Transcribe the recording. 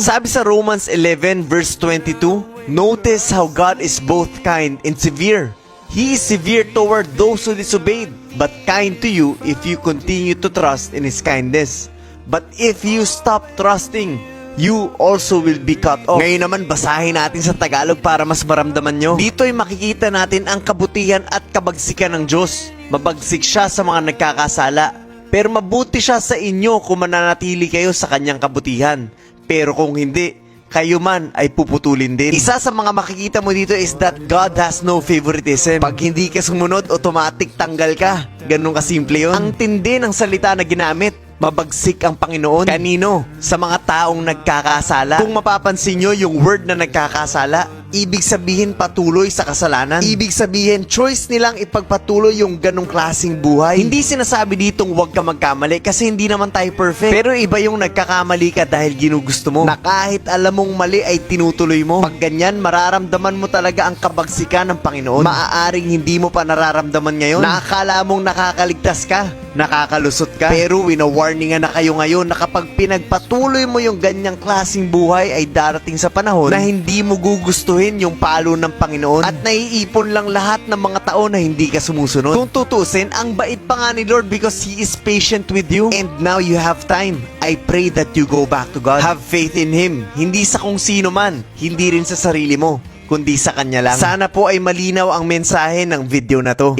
Sabi sa Romans 11 verse 22, Notice how God is both kind and severe. He is severe toward those who disobeyed, but kind to you if you continue to trust in His kindness. But if you stop trusting, you also will be cut off. Ngayon naman, basahin natin sa Tagalog para mas maramdaman nyo. Dito ay makikita natin ang kabutihan at kabagsikan ng Diyos. Mabagsik siya sa mga nagkakasala. Pero mabuti siya sa inyo kung mananatili kayo sa kanyang kabutihan. Pero kung hindi, kayo man ay puputulin din. Isa sa mga makikita mo dito is that God has no favoritism. Pag hindi ka sumunod, automatic tanggal ka. Ganun kasimple yun. Ang tindi ng salita na ginamit, mabagsik ang Panginoon. Kanino? Sa mga taong nagkakasala. Kung mapapansin nyo yung word na nagkakasala, ibig sabihin patuloy sa kasalanan. Ibig sabihin, choice nilang ipagpatuloy yung ganong klasing buhay. Hindi sinasabi ditong huwag ka magkamali kasi hindi naman tayo perfect. Pero iba yung nagkakamali ka dahil ginugusto mo. Na kahit alam mong mali ay tinutuloy mo. Pag ganyan, mararamdaman mo talaga ang kabagsikan ng Panginoon. Maaaring hindi mo pa nararamdaman ngayon. Nakakala mong nakakaligtas ka. Nakakalusot ka. Pero winawarningan na kayo ngayon na kapag pinagpatuloy mo yung ganyang klasing buhay ay darating sa panahon na hindi mo gugustuhin yung palo ng Panginoon at naiipon lang lahat ng mga taon na hindi ka sumusunod. Kung tutusin, ang bait pa nga ni Lord because He is patient with you and now you have time. I pray that you go back to God. Have faith in Him. Hindi sa kung sino man, hindi rin sa sarili mo, kundi sa Kanya lang. Sana po ay malinaw ang mensahe ng video na to.